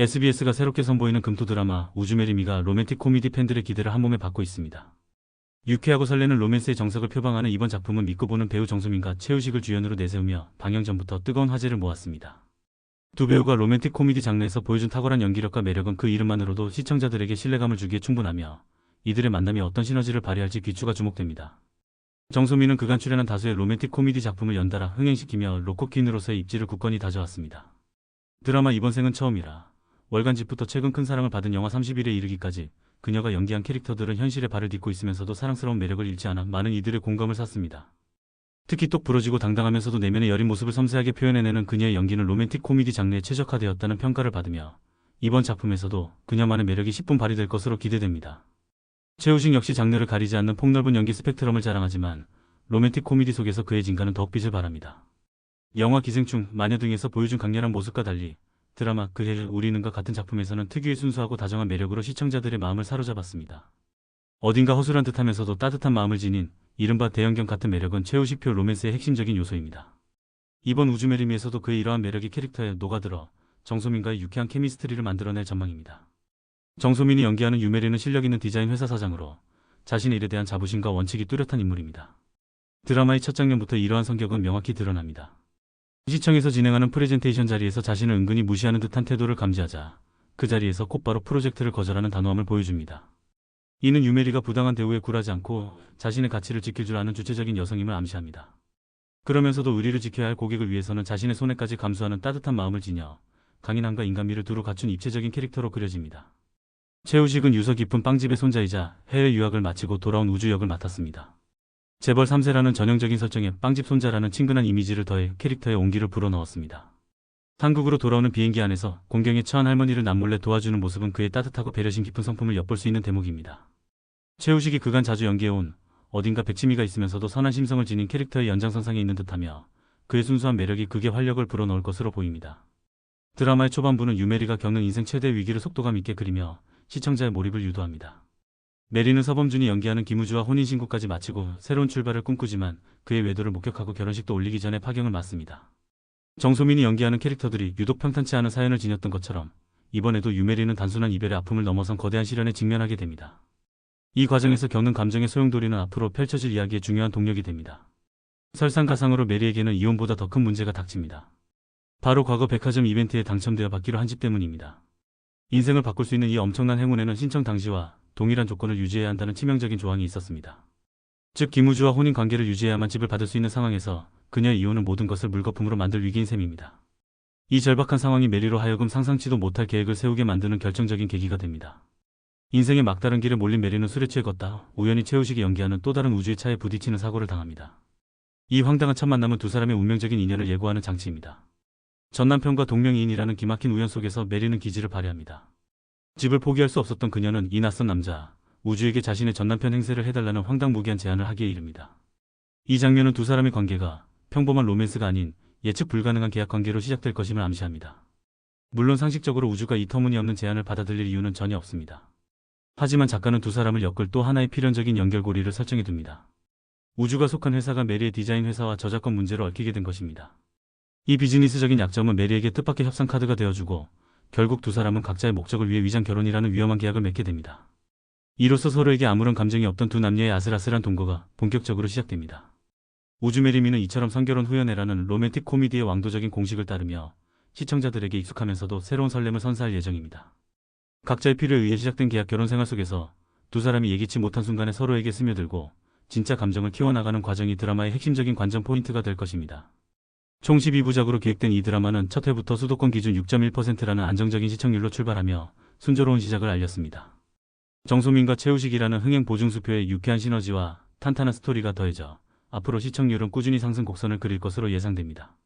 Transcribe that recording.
SBS가 새롭게 선보이는 금토 드라마 우주메리미가 로맨틱 코미디 팬들의 기대를 한몸에 받고 있습니다. 유쾌하고 설레는 로맨스의 정석을 표방하는 이번 작품은 믿고 보는 배우 정소민과 최우식을 주연으로 내세우며 방영 전부터 뜨거운 화제를 모았습니다. 두 배우가 로맨틱 코미디 장르에서 보여준 탁월한 연기력과 매력은 그 이름만으로도 시청자들에게 신뢰감을 주기에 충분하며 이들의 만남이 어떤 시너지를 발휘할지 귀추가 주목됩니다. 정소민은 그간 출연한 다수의 로맨틱 코미디 작품을 연달아 흥행시키며 로코퀸으로서의 입지를 굳건히 다져왔습니다. 드라마 이번 생은 처음이라 월간 집부터 최근 큰 사랑을 받은 영화 30일에 이르기까지 그녀가 연기한 캐릭터들은 현실에 발을 딛고 있으면서도 사랑스러운 매력을 잃지 않아 많은 이들의 공감을 샀습니다. 특히 똑 부러지고 당당하면서도 내면의 여린 모습을 섬세하게 표현해내는 그녀의 연기는 로맨틱 코미디 장르에 최적화되었다는 평가를 받으며 이번 작품에서도 그녀만의 매력이 10분 발휘될 것으로 기대됩니다. 최우식 역시 장르를 가리지 않는 폭넓은 연기 스펙트럼을 자랑하지만 로맨틱 코미디 속에서 그의 진가는 더욱 빛을 발합니다. 영화 기생충, 마녀 등에서 보여준 강렬한 모습과 달리 드라마 그해를 우리는과 같은 작품에서는 특유의 순수하고 다정한 매력으로 시청자들의 마음을 사로잡았습니다. 어딘가 허술한 듯하면서도 따뜻한 마음을 지닌 이른바 대형견 같은 매력은 최우식표 로맨스의 핵심적인 요소입니다. 이번 우주메리미에서도 그의 이러한 매력이 캐릭터에 녹아들어 정소민과의 유쾌한 케미스트리를 만들어낼 전망입니다. 정소민이 연기하는 유메리는 실력 있는 디자인 회사 사장으로 자신의 일에 대한 자부심과 원칙이 뚜렷한 인물입니다. 드라마의 첫 장면부터 이러한 성격은 명확히 드러납니다. 시청에서 진행하는 프레젠테이션 자리에서 자신을 은근히 무시하는 듯한 태도를 감지하자 그 자리에서 곧바로 프로젝트를 거절하는 단호함을 보여줍니다. 이는 유메리가 부당한 대우에 굴하지 않고 자신의 가치를 지킬 줄 아는 주체적인 여성임을 암시합니다. 그러면서도 의리를 지켜야 할 고객을 위해서는 자신의 손해까지 감수하는 따뜻한 마음을 지녀 강인함과 인간미를 두루 갖춘 입체적인 캐릭터로 그려집니다. 최우식은 유서 깊은 빵집의 손자이자 해외 유학을 마치고 돌아온 우주 역을 맡았습니다. 재벌 3세라는 전형적인 설정에 빵집 손자라는 친근한 이미지를 더해 캐릭터에 온기를 불어넣었습니다. 한국으로 돌아오는 비행기 안에서 공경에 처한 할머니를 남몰래 도와주는 모습은 그의 따뜻하고 배려심 깊은 성품을 엿볼 수 있는 대목입니다. 최우식이 그간 자주 연기해온 어딘가 백치미가 있으면서도 선한 심성을 지닌 캐릭터의 연장선상에 있는 듯하며 그의 순수한 매력이 극의 활력을 불어넣을 것으로 보입니다. 드라마의 초반부는 유메리가 겪는 인생 최대 위기를 속도감 있게 그리며 시청자의 몰입을 유도합니다. 메리는 서범준이 연기하는 김우주와 혼인신고까지 마치고 새로운 출발을 꿈꾸지만 그의 외도를 목격하고 결혼식도 올리기 전에 파경을 맞습니다. 정소민이 연기하는 캐릭터들이 유독 평탄치 않은 사연을 지녔던 것처럼 이번에도 유메리는 단순한 이별의 아픔을 넘어선 거대한 시련에 직면하게 됩니다. 이 과정에서 겪는 감정의 소용돌이는 앞으로 펼쳐질 이야기의 중요한 동력이 됩니다. 설상가상으로 메리에게는 이혼보다 더 큰 문제가 닥칩니다. 바로 과거 백화점 이벤트에 당첨되어 받기로 한 집 때문입니다. 인생을 바꿀 수 있는 이 엄청난 행운에는 신청 당시와 동일한 조건을 유지해야 한다는 치명적인 조항이 있었습니다. 즉 김우주와 혼인 관계를 유지해야만 집을 받을 수 있는 상황에서 그녀의 이혼은 모든 것을 물거품으로 만들 위기인 셈입니다. 이 절박한 상황이 메리로 하여금 상상치도 못할 계획을 세우게 만드는 결정적인 계기가 됩니다. 인생의 막다른 길을 몰린 메리는 술에 취해 걷다 우연히 최우식이 연기하는 또 다른 우주의 차에 부딪히는 사고를 당합니다. 이 황당한 첫 만남은 두 사람의 운명적인 인연을 예고하는 장치입니다. 전 남편과 동명이인이라는 기막힌 우연 속에서 메리는 기지를 발휘합니다. 집을 포기할 수 없었던 그녀는 이 낯선 남자, 우주에게 자신의 전남편 행세를 해달라는 황당무계한 제안을 하기에 이릅니다. 이 장면은 두 사람의 관계가 평범한 로맨스가 아닌 예측 불가능한 계약 관계로 시작될 것임을 암시합니다. 물론 상식적으로 우주가 이 터무니없는 제안을 받아들일 이유는 전혀 없습니다. 하지만 작가는 두 사람을 엮을 또 하나의 필연적인 연결고리를 설정해 둡니다. 우주가 속한 회사가 메리의 디자인 회사와 저작권 문제로 얽히게 된 것입니다. 이 비즈니스적인 약점은 메리에게 뜻밖의 협상 카드가 되어주고 결국 두 사람은 각자의 목적을 위해 위장 결혼이라는 위험한 계약을 맺게 됩니다. 이로써 서로에게 아무런 감정이 없던 두 남녀의 아슬아슬한 동거가 본격적으로 시작됩니다. 우주메리미는 이처럼 성결혼 후연애라는 로맨틱 코미디의 왕도적인 공식을 따르며 시청자들에게 익숙하면서도 새로운 설렘을 선사할 예정입니다. 각자의 필요에 의해 시작된 계약 결혼 생활 속에서 두 사람이 예기치 못한 순간에 서로에게 스며들고 진짜 감정을 키워나가는 과정이 드라마의 핵심적인 관전 포인트가 될 것입니다. 총 12부작으로 기획된 이 드라마는 첫 회부터 수도권 기준 6.1%라는 안정적인 시청률로 출발하며 순조로운 시작을 알렸습니다. 정소민과 최우식이라는 흥행 보증수표의 유쾌한 시너지와 탄탄한 스토리가 더해져 앞으로 시청률은 꾸준히 상승 곡선을 그릴 것으로 예상됩니다.